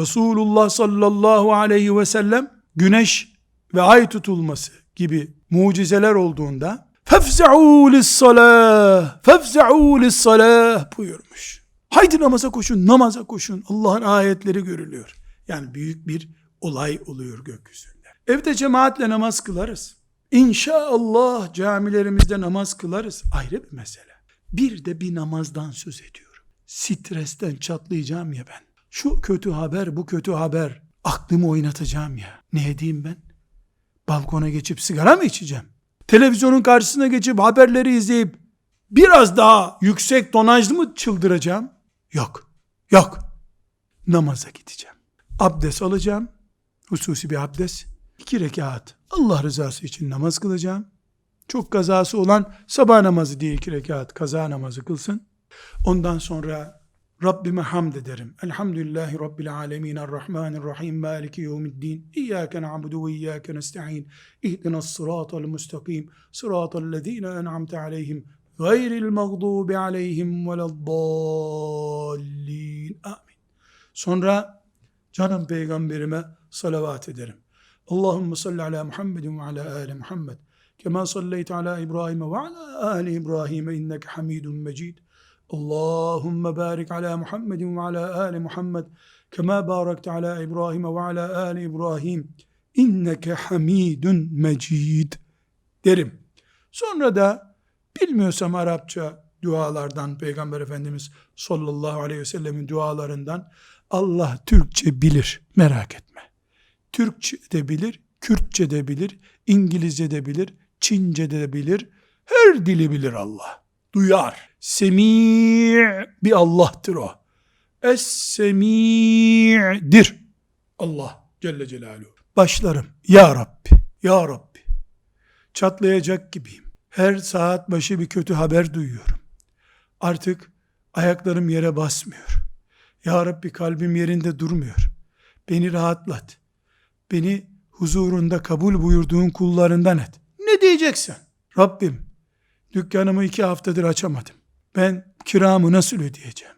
Resulullah sallallahu aleyhi ve sellem güneş ve ay tutulması gibi mucizeler olduğunda fefza'u lis-salah fefza'u lis-salah buyurmuş. Haydi namaza koşun, namaza koşun. Allah'ın ayetleri görülüyor. Yani büyük bir olay oluyor gökyüzünde. Evde cemaatle namaz kılarız. İnşallah camilerimizde namaz kılarız. Ayrı bir mesele. Bir de bir namazdan söz ediyorum. Stresten çatlayacağım ya ben. Şu kötü haber, bu kötü haber. Aklımı oynatacağım ya. Ne edeyim ben? Balkona geçip sigara mı içeceğim? Televizyonun karşısına geçip haberleri izleyip biraz daha yüksek tonajlı mı çıldıracağım? Yok. Yok. Namaza gideceğim. Abdest alacağım. Hususi bir abdest. İki rekat Allah rızası için namaz kılacağım. Çok kazası olan sabah namazı diye iki rekat kaza namazı kılsın. Ondan sonra Rabbime hamd ederim. Elhamdülillahi Rabbil alemin Errahmanirrahim Maliki yevmiddin İyyâke na'budu ve iyyâke nesta'in İhdinas sıratal müstakim Sıratal lezîne en'amte aleyhim Gayril mağdubi aleyhim veleddallin Amin. Sonra canım peygamberime salavat ederim. Allahümme salli ala Muhammedin ve ala ali Muhammed. Kema salleyte ala İbrahim ve ala ali İbrahim inneke hamidun mecid. Allahümme barik ala Muhammedin ve ala ali Muhammed. Kema barakte ala İbrahim ve ala ali İbrahim inneke hamidun mecid derim. Sonra da bilmiyorsam Arapça dualardan Peygamber Efendimiz sallallahu aleyhi ve sellemin dualarından Allah Türkçe bilir merak etme. Türkçe de bilir, Kürtçe de bilir, İngilizce de bilir, Çince de bilir, her dili bilir Allah. Duyar. Semi' bir Allah'tır o. Es-semi'dir. Allah Celle Celaluhu. Başlarım. Ya Rabbi, Ya Rabbi. Çatlayacak gibiyim. Her saat başı bir kötü haber duyuyorum. Artık ayaklarım yere basmıyor. Ya Rabbi kalbim yerinde durmuyor. Beni rahatlat. Beni huzurunda kabul buyurduğun kullarından et. Ne diyeceksin? Rabbim dükkanımı iki haftadır açamadım. Ben kiramı nasıl ödeyeceğim?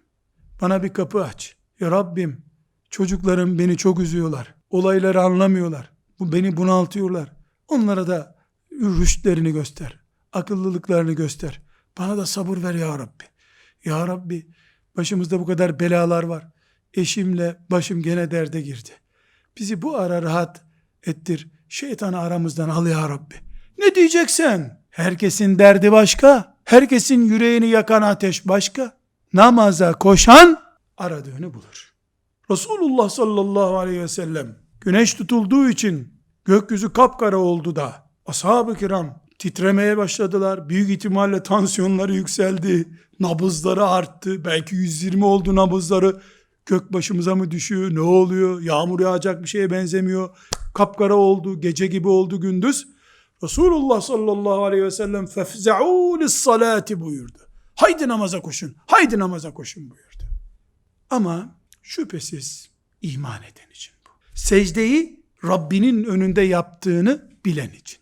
Bana bir kapı aç. Ya Rabbim çocuklarım beni çok üzüyorlar. Olayları anlamıyorlar. Bu beni bunaltıyorlar. Onlara da rüştlerini göster. Akıllılıklarını göster. Bana da sabır ver ya Rabbi. Ya Rabbi başımızda bu kadar belalar var. Eşimle başım gene derde girdi. Bizi bu ara rahat ettir. Şeytanı aramızdan al ya Rabbi. Ne diyeceksin? Herkesin derdi başka. Herkesin yüreğini yakan ateş başka. Namaza koşan aradığını bulur. Resulullah sallallahu aleyhi ve sellem güneş tutulduğu için gökyüzü kapkara oldu da ashab-ı kiram titremeye başladılar. Büyük ihtimalle tansiyonları yükseldi. Nabızları arttı. Belki 120 oldu nabızları. Gök başımıza mı düşüyor? Ne oluyor? Yağmur yağacak bir şeye benzemiyor. Kapkara oldu. Gece gibi oldu gündüz. Resulullah sallallahu aleyhi ve sellem fefza'u lissalati buyurdu. Haydi namaza koşun. Haydi namaza koşun buyurdu. Ama şüphesiz iman eden için bu. Secdeyi Rabbinin önünde yaptığını bilen için.